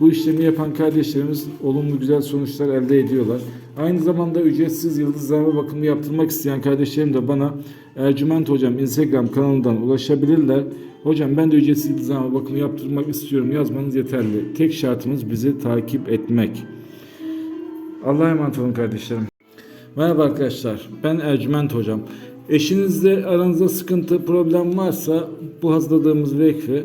Bu işlemi yapan kardeşlerimiz olumlu güzel sonuçlar elde ediyorlar. Aynı zamanda ücretsiz yıldızlama bakımı yaptırmak isteyen kardeşlerim de bana Ercüment Hocam Instagram kanalından ulaşabilirler. Hocam ben de ücretsiz yıldızlama bakımı yaptırmak istiyorum yazmanız yeterli. Tek şartımız bizi takip etmek. Allah'a emanet olun kardeşlerim. Merhaba arkadaşlar. Ben Ercüment Hocam. Eşinizle aranızda sıkıntı, problem varsa bu hazırladığımız vekfi